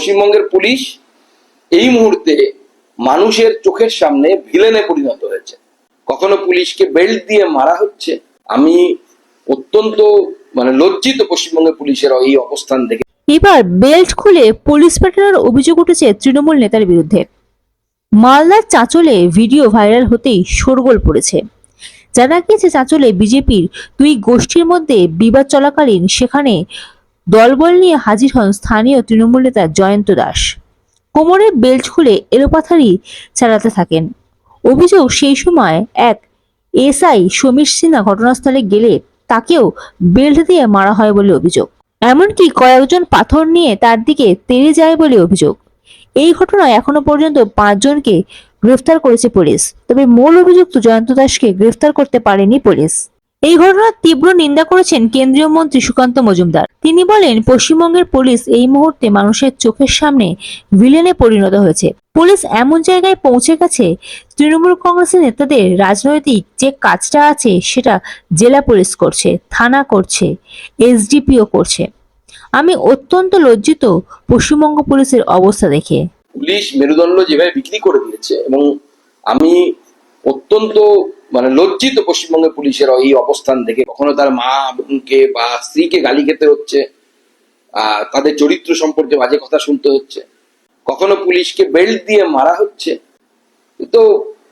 পশ্চিমবঙ্গের পুলিশ এই মুহূর্তে মানুষের চোখের সামনে ভিলেনে পরিণত হয়েছে। কখনো পুলিশকে বেল্ট দিয়ে মারা হচ্ছে? আমি অত্যন্ত মানে লজ্জিত পশ্চিমবঙ্গের পুলিশের এই অবস্থান থেকে এবার বেল্ট খুলে পুলিশ পাঠানোর অভিযোগ উঠেছে তৃণমূল নেতার বিরুদ্ধে। মালদার চাঁচলে ভিডিও ভাইরাল হতেই শোরগোল পড়েছে। জানা গিয়েছে, চাঁচলে বিজেপির দুই গোষ্ঠীর মধ্যে বিবাদ চলাকালীন সেখানে দলবল নিয়ে হাজির হন স্থানীয় তৃণমূল নেতা জয়ন্ত দাস। কোমরে বেল্ট খুলে এলোপাথারি চালাতে থাকেন। অভিযোগ সেই সময় এক এসআই সমীর সিনহা ঘটনাস্থলে গেলে তাকেও বেল্ট দিয়ে মারা হয় বলে অভিযোগ। এমনকি কয়েকজন পাথর নিয়ে তার দিকে তেড়ে যায় বলে অভিযোগ। এই ঘটনায় এখনও পর্যন্ত পাঁচজনকে গ্রেফতার করেছে পুলিশ। তবে মূল অভিযুক্ত জয়ন্ত দাসকে গ্রেফতার করতে পারেনি পুলিশ। এই ঘটনার তীব্র নিন্দা করেছেন কেন্দ্রীয় মন্ত্রী সুকান্ত মজুমদার। তিনি বলেন, পশ্চিমবঙ্গের পুলিশ এই মুহূর্তে মানুষের চোখের সামনে ভিলেনে পরিণত হয়েছে। পুলিশ এমন জায়গায় পৌঁছে গেছে, তৃণমূল কংগ্রেসের নেতাদের রাজনৈতিক যে কাজটা আছে সেটা জেলা পুলিশ করছে, থানা করছে, এসডিপিও করছে। আমি অত্যন্ত লজ্জিত পশ্চিমবঙ্গ পুলিশের অবস্থা দেখে। পুলিশ মেরুদণ্ড যেভাবে বিক্রি করে দিয়েছে এবং আমি অত্যন্ত মানে লজ্জিত পশ্চিমবঙ্গের পুলিশের এই অবস্থান থেকে কখনো তার মা বোনকে বা স্ত্রীকে গালি খেতে হচ্ছে তাদের চরিত্র সম্পর্কে বাজে কথা শুনতে হচ্ছে। কখনো পুলিশকে বেল্ট দিয়ে মারা হচ্ছে। তো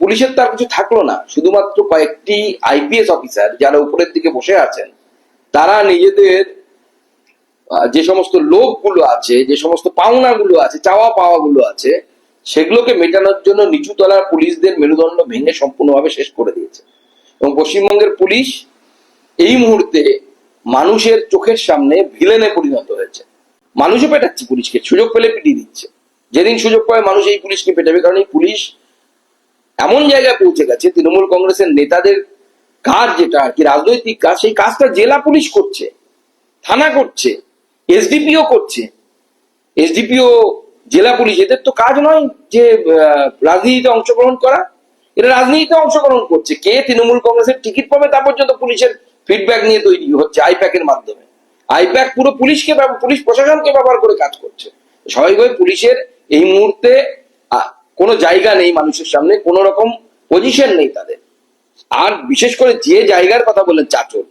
পুলিশের তার কিছু থাকল না। শুধুমাত্র কয়েকটি আইপিএস অফিসার যারা উপরের দিকে বসে আছেন, তারা নিজেদের যে সমস্ত লোকগুলো আছে, যে সমস্ত পাওনাগুলো আছে, চাওয়া পাওয়াগুলো আছে সেগুলোকে মেটানোর জন্য নিচু তলার পুলিশদের মেরুদণ্ড ভেঙে সম্পূর্ণভাবে শেষ করে দিয়েছে। এবং পশ্চিমবঙ্গের পুলিশ এই মুহূর্তে মানুষের চোখের সামনে ভিলেনে পরিণত হয়েছে। মানুষও পেটাচ্ছে পুলিশকে, সুযোগ পেলে পিটিয়ে দিচ্ছে। যেদিন সুযোগ পায় মানুষ এই পুলিশকে পেটাবে, কারণ এই পুলিশ এমন জায়গায় পৌঁছে গেছে, তৃণমূল কংগ্রেসের নেতাদের কাজ যেটা আর কি, রাজনৈতিক কাজ, সেই কাজটা জেলা পুলিশ করছে, থানা করছে, এসডিপিও করছে। এসডিপিও জেলা পুলিশ, এদের তো কাজ নয় যে রাজনীতিতে অংশগ্রহণ করা। এরা রাজনীতিতে অংশগ্রহণ করছে। কে তৃণমূল কংগ্রেসের টিকিট পাবে তা পর্যন্ত পুলিশের ফিডব্যাক নিয়ে তৈরি হচ্ছে আইপ্যাকের মাধ্যমে। আইপ্যাক পুরো পুলিশকে পুলিশ প্রশাসনকে ব্যবহার করে কাজ করছে। স্বাভাবিকভাবে পুলিশের এই মুহূর্তে কোনো জায়গা নেই মানুষের সামনে, কোনো রকম পজিশন নেই তাদের। আর বিশেষ করে যে জায়গার কথা বললেন চাচল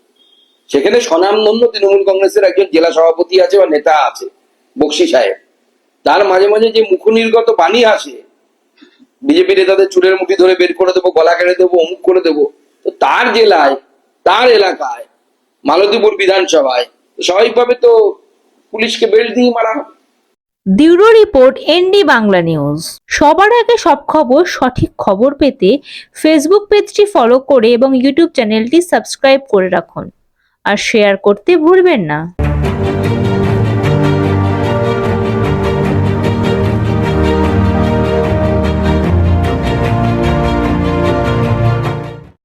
সেখানে স্বনামধন্য তৃণমূল কংগ্রেসের একজন জেলা সভাপতি আছে বা নেতা আছে, বক্সি সাহেব। তার মাঝে মাঝে যে মুখনির্গত বাণী আসে বিজেপি নেতাদের চুলের মুঠি ধরে বের করে দেবো, গলা কেটে দেবো, অমুক করে দেবো, তো তার জেলায়, তার এলাকায়, মালতীপুর বিধানসভায় স্বাভাবিকভাবে তো পুলিশকে বেল্ট দিয়ে মারা হবে। Report N D Bangla news. সবার আগে সব খবর, সঠিক খবর পেতে ফেসবুক পেজটি ফলো করে এবং ইউটিউব চ্যানেলটি সাবস্ক্রাইব করে রাখুন। আর শেয়ার করতে ভুলবেন না।